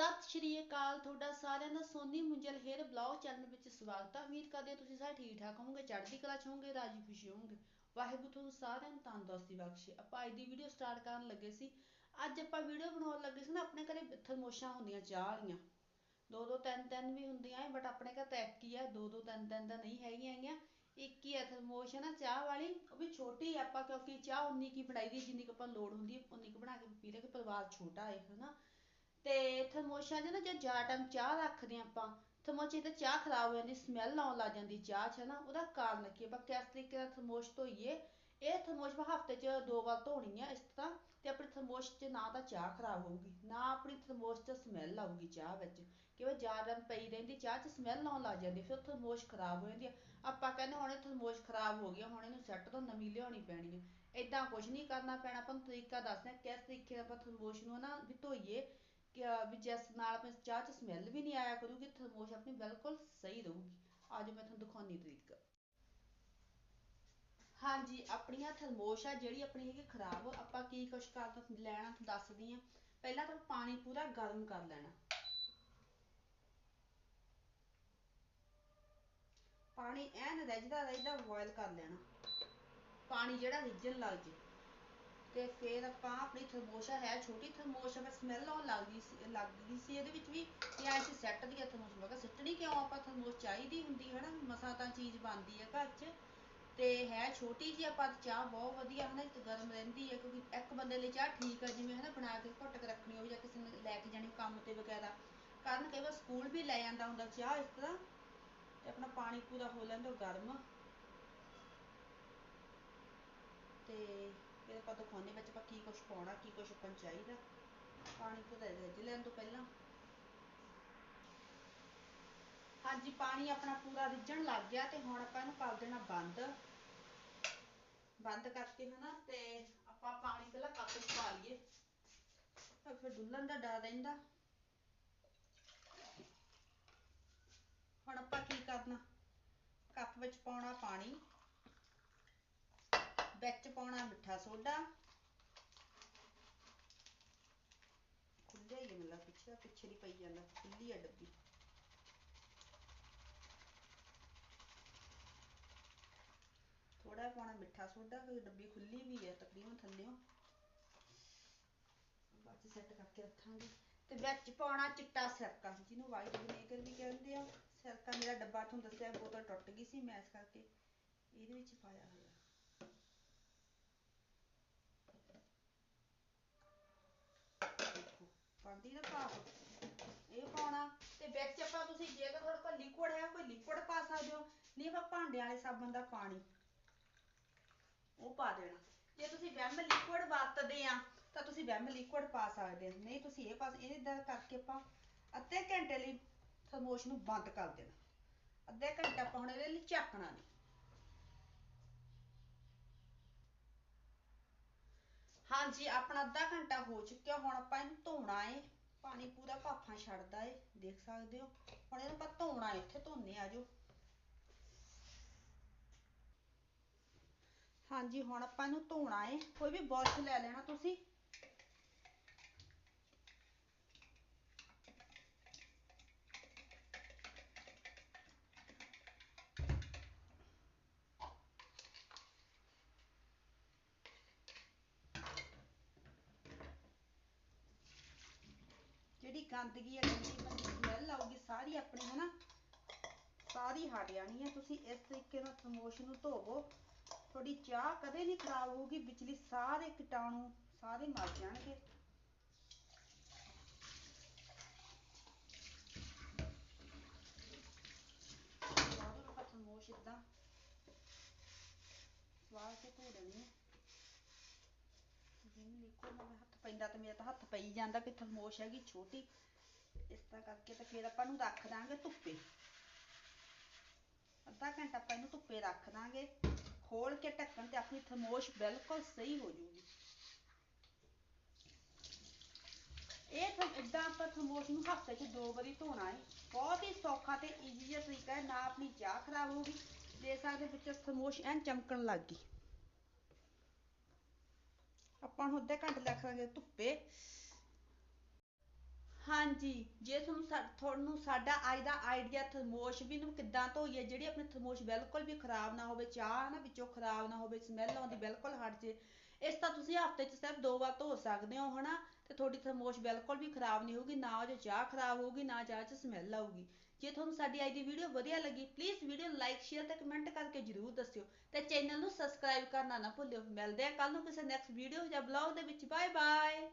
ਸਤਿ ਸ਼੍ਰੀ ਅਕਾਲ, ਤੁਹਾਡਾ ਸਾਰਿਆਂ ਦਾ Soni Munjal hair blog channel ਵਿੱਚ ਸਵਾਗਤ ਹੈ ਉਮੀਦ ਕਰਦੇ ਹਾਂ ਤੁਸੀਂ ਸਾਰੇ ਠੀਕ ਠਾਕ ਹੋਵੋਗੇ, ਚੜ੍ਹਦੀ ਕਲਾ ਚ ਹੋਵੋਗੇ, ਰਾਜੀ ਖੁਸ਼ੀ ਹੋਵੋਗੇ। ਵਾਹਿਗੁਰੂ ਤੁਹਾਨੂੰ ਸਾਰਿਆਂ ਨੂੰ ਤੰਦਰੁਸਤੀ ਬਖਸ਼ੇ। ਆਪਾਂ ਅੱਜ ਦੀ ਵੀਡੀਓ ਸਟਾਰਟ ਕਰਨ ਲੱਗੇ ਸੀ। ਅੱਜ ਆਪਾਂ ਵੀਡੀਓ ਬਣਾਉਣ ਲੱਗੇ ਸੀ ਨਾ, ਆਪਣੇ ਘਰੇ ਥਰਮੋਸ਼ਾਂ ਹੁੰਦੀਆਂ, ਚਾਹ ਵਾਲੀਆਂ। ਦੋ ਦੋ ਤਿੰਨ ਤਿੰਨ ਵੀ ਹੁੰਦੀਆਂ ਬਟ ਆਪਣੇ ਘਰ ਤਾਂ ਇੱਕ ਹੀ ਆ, ਦੋ ਦੋ ਤਿੰਨ ਤਿੰਨ ਤਾਂ ਨਹੀਂ ਹੈਗੀਆਂ ਹੈਗੀਆਂ। ਇੱਕ ਹੀ ਆ ਥਰਮੋਸ਼ ਹੈ ਨਾ, ਚਾਹ ਵਾਲੀ। ਉਹ ਵੀ ਛੋਟੀ ਆਪਾਂ, ਕਿਉਂਕਿ ਚਾਹ ਉਨੀ ਕੀ ਬਣਾਈ ਦੀ ਜਿੰਨੀ ਕੁ ਆਪਾਂ ਲੋੜ ਹੁੰਦੀ ਹੈ ਉਨੀ ਕੁ ਬਣਾ ਕੇ ਪੀ ਲੈ ਕਿ ਪਰਿਵਾਰ ਛੋਟਾ ਹੈ ਹਨਾ। ਤੇ ਥਰਮੋਸ਼ਾਂ 'ਚ ਨਾ ਜੇ ਜ਼ਿਆਦਾ ਟਾਈਮ ਚਾਹ ਰੱਖਦੇ ਹਾਂ ਆਪਾਂ, ਥਰਮੋਸ਼ੇ ਤੇ ਚਾਹ ਖਰਾਬ ਹੋ ਜਾਂਦੀ ਸਮੈਲ ਆਉਣ ਲੱਗ ਜਾਂਦੀ ਚਾਹ 'ਚ ਨਾ ਉਹਦਾ ਕਾਰਨ ਕੀ ਆਪਾਂ ਕਿਸ ਤਰੀਕੇ ਨਾਲ ਥਰਮੋਸ਼ ਧੋਈਏ? ਇਹ ਥਰਮੋਸ਼ ਆਪਾਂ ਹਫ਼ਤੇ 'ਚ ਦੋ ਵਾਰ ਧੋਣੀ ਹੈ ਇਸ ਤਰ੍ਹਾਂ ਤੇ ਆਪਣੀ ਥਰਮੋਸ਼ 'ਚ ਨਾ ਤਾਂ ਚਾਹ ਖਰਾਬ ਹੋਊਗੀ, ਨਾ ਆਪਣੀ ਥਰਮੋਸ਼ 'ਚ ਸਮੈਲ ਆਊਗੀ ਚਾਹ ਵਿੱਚ ਕਿਉਂਕਿ ਜ਼ਿਆਦਾ ਪਈ ਰਹਿੰਦੀ, ਚਾਹ 'ਚ ਸਮੈਲ ਆਉਣ ਲੱਗ ਜਾਂਦੀ, ਫਿਰ ਥਰਮੋਸ਼ ਖਰਾਬ ਹੋ ਜਾਂਦੀ ਆ। ਆਪਾਂ ਕਹਿੰਦੇ ਹੁਣ ਇਹ ਥਰਮੋਸ਼ ਖਰਾਬ ਹੋ ਗਿਆ ਹੁਣ ਇਹਨੂੰ ਸੈੱਟ ਤੋਂ ਨਵੀਂ ਲਿਆਉਣੀ ਪੈਣੀ ਹੈ ਏਦਾਂ ਕੁਝ ਨਹੀਂ ਕਰਨਾ ਪੈਣਾ, ਆਪਾਂ ਨੂੰ ਤਰੀਕਾ ਦੱਸਦੇ ਹਾਂ ਕਿਸ ਤਰੀਕੇ ਨਾਲ ਆਪਾਂ ਥਰਮੋਸ਼ ਨੂੰ ਨਾ ਵੀ ਧੋਈਏ ਵੀ ਜਿਸ ਨਾਲ ਆਪਣੀ ਚਾਹ 'ਚ ਸਮੈਲ ਵੀ ਨਹੀਂ ਆਇਆ ਕਰੂਗੀ ਥਰਮੋਸ਼ ਆਪਣੀ ਬਿਲਕੁਲ ਸਹੀ ਰਹੂਗੀ। ਅੱਜ ਮੈਂ ਤੁਹਾਨੂੰ ਦਿਖਾਉਣੀ ਤਰੀਕਾ। ਹਾਂਜੀ ਆਪਣੀਆਂ ਥਰਮੋਸ਼ ਆ, ਜਿਹੜੀ ਆਪਣੀ ਹੈਗੀ ਖਰਾਬ, ਆਪਾਂ ਕੀ ਕੁਛ ਕਰਨਾ ਲੈਣਾ ਦੱਸਦੀ ਆ ਪਹਿਲਾਂ ਤਾਂ ਪਾਣੀ ਪੂਰਾ ਗਰਮ ਕਰ ਲੈਣਾ। ਪਾਣੀ ਐਨ ਰਿੱਝਦਾ ਰਿੱਝਦਾ ਬੋਇਲ ਕਰ ਲੈਣਾ। ਪਾਣੀ ਜਿਹੜਾ ਰਿੱਝਣ ਲੱਗ ਜੇ। ਤੇ ਫਿਰ ਆਪਾਂ ਆਪਣੀ ਥਰਮੋਸ਼ਾ ਹੈ, ਛੋਟੀ ਥਰਮੋਸ਼ ਆ ਸਮੈਲ ਆਉਣ ਲੱਗਦੀ ਸੀ ਲੱਗਦੀ ਸੀ ਇਹਦੇ ਵਿੱਚ ਵੀ ਕਿ ਐ ਸੀ ਸੈੱਟ ਦੀ ਥਰਮੋਸ਼ ਮੈਂ ਕਿਹਾ ਸਿੱਟਣੀ ਕਿਉਂ? ਆਪਾਂ ਥਰਮੋਸ਼ ਚਾਹੀਦੀ ਹੁੰਦੀ ਹੈ ਨਾ ਮਸਾ ਤਾਂ ਚੀਜ਼ ਬਣਦੀ ਹੈ ਘਰ 'ਚ। ਤੇ ਹੈ ਛੋਟੀ ਜੀ ਆਪਾਂ ਚਾਹ ਬਹੁਤ ਵਧੀਆ ਹੈ ਗਰਮ ਰਹਿੰਦੀ ਹੈ ਕਿਉਂਕਿ ਇੱਕ ਬੰਦੇ ਲਈ ਚਾਹ ਠੀਕ ਹੈ ਜਿਵੇਂ ਹੈ ਬਣਾ ਕੇ ਘੁੱਟ ਕੇ ਰੱਖਣੀ ਹੋਵੇ ਜਾਂ ਕਿਸੇ ਨੇ ਲੈ ਕੇ ਜਾਣੀ ਕੰਮ ਤੇ ਵਗੈਰਾ। ਕਾਰਨ ਕਈ ਵਾਰ ਸਕੂਲ ਵੀ ਲੈ ਜਾਂਦਾ ਹੁੰਦਾ ਚਾਹ ਇਸ ਤਰ੍ਹਾਂ। ਤੇ ਆਪਣਾ ਪਾਣੀ ਪੂਰਾ ਹੋ ਲੈਂਦਾ ਗਰਮ। ਤੇ ਫਿਰ ਆਪਾਂ ਦਿਖਾਉਂਦੇ ਵਿੱਚ ਆਪਾਂ ਕੀ ਕੁਛ ਪਾਉਣਾ, ਕੀ ਕੁਛ ਆਪਾਂ ਚਾਹੀਦਾ। ਪਾਣੀ ਪੂਰਾ ਰਿੱਝ ਲੈਣ ਤੋਂ ਪਹਿਲਾਂ। ਹਾਂਜੀ, ਪਾਣੀ ਆਪਣਾ ਪੂਰਾ ਰਿੱਝਣ ਲੱਗ ਗਿਆ ਤੇ ਹੁਣ ਆਪਾਂ ਇਹਨੂੰ ਕਰ ਦੇਣਾ ਬੰਦ। ਬੰਦ ਕਰਕੇ ਹਨਾ, ਤੇ ਆਪਾਂ ਪਾਣੀ ਪਹਿਲਾਂ ਕੱਪ 'ਚ ਪਾ ਲਈਏ। ਤਾਂ ਫਿਰ ਡੁੱਲਣ ਦਾ ਡਰ ਰਹਿੰਦਾ। ਹੁਣ ਆਪਾਂ ਕੀ ਕਰਨਾ? ਕੱਪ ਵਿੱਚ ਪਾਉਣਾ ਪਾਣੀ। ਵਿੱਚ ਪਾਉਣਾ ਮਿੱਠਾ ਸੋਡਾ। ਖੁੱਲਿਆ ਹੀ ਮਿਲਾ ਪਿੱਛੇ ਪਿੱਛੇ ਦੀ ਪਈ ਜਾਂਦਾ ਖੁੱਲੀ ਆ ਡੱਬੀ। ਥੋੜਾ ਪਾਉਣਾ ਮਿੱਠਾ ਸੋਡਾ ਕਿਉਂਕਿ ਡੱਬੀ ਖੁੱਲੀ ਵੀ ਹੈ ਤਕਰੀਬਨ ਥੱਲਿਓਂ। ਬਾਅਦ ਚ ਸੈੱਟ ਕਰਕੇ ਰੱਖਾਂਗੇ। ਤੇ ਵਿੱਚ ਪਾਉਣਾ ਚਿੱਟਾ ਸਿਰਕਾ, ਜਿਹਨੂੰ ਵਾਈਟ ਵਿਨੇਗਰ ਵੀ ਕਹਿੰਦੇ ਆ। ਸਿਰਕਾ ਮੇਰਾ ਡੱਬਾ ਤੁਹਾਨੂੰ ਦੱਸਿਆ, ਬੋਤਲ ਟੁੱਟ ਗਈ ਸੀ, ਮੈਂ ਇਸ ਕਰਕੇ ਇਹਦੇ ਵਿੱਚ ਪਾਇਆ ਹੋਇਆ ਦੇਖੋ ਪਾਉਂਦੀ ਨਾ ਭਾਪ ਇਹ ਪਾਉਣਾ ਤੇ ਵਿੱਚ ਆਪਾਂ ਤੁਸੀਂ ਜੇ ਤਾਂ ਤੁਹਾਡੇ ਕੋਲ ਲਿਕੁਇਡ ਹੈ, ਕੋਈ ਲਿਕੁਇਡ ਪਾ ਸਕਦੇ ਹੋ। ਨਹੀਂ, ਆਪਾਂ ਭਾਂਡਿਆਂ ਵਾਲੇ ਸਾਬਣ ਉਹ ਪਾ ਦੇਣਾ। ਜੇ ਤੁਸੀਂ ਵਿਮ ਲਿਕੁਇਡ ਵਰਤਦੇ ਆ, ਤਾਂ ਤੁਸੀਂ ਵਿਮ ਲਿਕੁਇਡ ਪਾ ਸਕਦੇ ਹੋ। ਨਹੀਂ, ਤੁਸੀਂ ਇਹ ਪਾ ਇਹਦਾ ਕਰਕੇ ਆਪਾਂ ਅੱਧੇ ਘੰਟੇ ਲਈ ਥਰਮੋਸ਼ ਨੂੰ ਬੰਦ ਕਰ ਦੇਣਾ। ਅੱਧੇ ਘੰਟੇ ਆਪਾਂ ਹੁਣ ਇਹਦੇ ਲਈ ਝਾਕਣਾ ਨਹੀਂ ਹਾਂਜੀ, ਆਪਣਾ ਅੱਧਾ ਘੰਟਾ ਹੋ ਚੁੱਕਿਆ। ਹੁਣ ਆਪਾਂ ਇਹਨੂੰ ਧੋਣਾ ਏ। ਪਾਣੀ ਪੂਰਾ ਭਾਫਾਂ ਛੱਡਦਾ ਏ। ਦੇਖ ਸਕਦੇ ਹੋ। ਹੁਣ ਇਹਨੂੰ ਆਪਾਂ ਧੋਣਾ ਇੱਥੇ ਧੋਨੇ ਆ ਜੋ ਹਾਂਜੀ, ਹੁਣ ਆਪਾਂ ਇਹਨੂੰ ਧੋਣਾ ਏ। ਕੋਈ ਵੀ ਬੁਰਸ਼ ਲੈ ਲੈਣਾ ਤੁਸੀਂ ਜਿਹੜੀ ਗੰਦਗੀ ਹੈ, ਗੰਦੀ ਗੰਦੀ ਸਮੈਲ ਆਊਗੀ, ਸਾਰੀ ਆਪਣੀ ਹਨਾ ਸਾਰੀ ਹਟ ਜਾਣੀ ਹੈ। ਤੁਸੀਂ ਇਸ ਤਰੀਕੇ ਨਾਲ ਖਮੋਸ਼ ਨੂੰ ਧੋਵੋ। ਤੁਹਾਡੀ ਚਾਹ ਕਦੇ ਨਹੀਂ ਖਰਾਬ ਹੋਊਗੀ, ਵਿਚਲੀ ਸਾਰੇ ਕੀਟਾਣੂ ਸਾਰੇ ਮਰ ਜਾਣਗੇ। ਸਾਰੇ ਆਪਾਂ ਖਮੋਸ਼ ਇਦਾਂ ਸਵਾਰ ਕੇ ਧੋ ਦੇਣੀ ਹੈ। ਜਿਵੇਂ ਲਿਕੋ ਨਾ ਹੱਥ ਪੈਂਦਾ ਤੇ ਮੇਰਾ ਤਾਂ ਹੱਥ ਪਈ ਜਾਂਦਾ ਕਿ ਥਰਮੋਸ਼ ਹੈਗੀ ਛੋਟੀ। ਇਸ ਤਰ੍ਹਾਂ ਕਰਕੇ ਤੇ ਫਿਰ ਆਪਾਂ ਨੂੰ ਰੱਖ ਦਾਂਗੇ ਧੁੱਪੇ। ਅੱਧਾ ਘੰਟਾ ਆਪਾਂ ਇਹਨੂੰ ਧੁੱਪੇ ਰੱਖ ਦਾਂਗੇ। ਖੋਲ ਕੇ ਢੱਕਣ ਤੇ ਆਪਣੀ ਥਰਮੋਸ਼ ਬਿਲਕੁਲ ਸਹੀ ਹੋ ਜਾਊਗੀ। ਇਹ ਤਾਂ ਇਦਾਂ ਆਪਾਂ ਥਰਮੋਸ਼ ਨੂੰ ਹਫ਼ਤੇ 'ਚ ਦੋ ਵਾਰੀ ਧੋਣਾ ਹੈ ਬਹੁਤ ਹੀ ਸੌਖਾ ਤੇ ਈਜ਼ੀ ਜਿਹਾ ਤਰੀਕਾ ਹੈ, ਨਾ ਆਪਣੀ ਚਾਹ ਖਰਾਬ ਹੋਊਗੀ ਦੇ ਸਕਦੇ ਵਿੱਚ ਥਰਮੋਸ਼ ਐਨ ਚਮਕਣ ਲੱਗ ਗਈ। ਆਪਾਂ ਹੁਣ ਅੱਧੇ ਘੰਟੇ ਰੱਖਾਂਗੇ ਧੁੱਪੇ। ਹਾਂਜੀ, ਜੇ ਤੁਹਾਨੂੰ ਸਾ- ਤੁਹਾਨੂੰ ਸਾਡਾ ਅੱਜ ਦਾ ਆਈਡੀਆ ਥਰਮੋਸ਼ ਵੀ ਨੂੰ ਕਿੱਦਾਂ ਧੋਈਏ, ਜਿਹੜੀ ਆਪਣੀ ਥਰਮੋਸ਼ ਬਿਲਕੁਲ ਵੀ ਖਰਾਬ ਨਾ ਹੋਵੇ, ਚਾਹ ਨਾ ਵਿੱਚੋਂ ਖਰਾਬ ਨਾ ਹੋਵੇ ਸਮੈਲ ਆਉਂਦੀ ਬਿਲਕੁਲ ਹਟ ਜੇ, ਇਸ ਤਾਂ ਤੁਸੀਂ ਹਫ਼ਤੇ 'ਚ ਸਿਰਫ ਦੋ ਵਾਰ ਧੋ ਸਕਦੇ ਹੋ, ਹਨਾ? ਤੇ ਤੁਹਾਡੀ ਥਰਮੋਸ਼ ਬਿਲਕੁਲ ਵੀ ਖਰਾਬ ਨਹੀਂ ਹੋਊਗੀ, ਨਾ ਉਹ 'ਚ ਚਾਹ ਖਰਾਬ ਹੋਊਗੀ, ਨਾ ਚਾਹ 'ਚ ਸਮੈਲ ਆਊਗੀ। ਜੇ ਤੁਹਾਨੂੰ ਸਾਡੀ ਅੱਜ ਦੀ ਵੀਡੀਓ ਵਧੀਆ ਲੱਗੀ ਪਲੀਜ਼ ਵੀਡੀਓ ਲਾਈਕ ਸ਼ੇਅਰ ਤੇ ਕਮੈਂਟ ਕਰਕੇ ਜਰੂਰ ਦੱਸਿਓ। ਤੇ ਚੈਨਲ ਨੂੰ ਸਬਸਕ੍ਰਾਈਬ ਕਰਨਾ ਨਾ ਭੁੱਲਿਓ। ਮਿਲਦੇ ਆ ਕੱਲ ਨੂੰ ਕਿਸੇ ਨੈਕਸਟ ਵੀਡੀਓ ਜਾਂ ਬਲੌਗ ਦੇ ਵਿੱਚ। Bye bye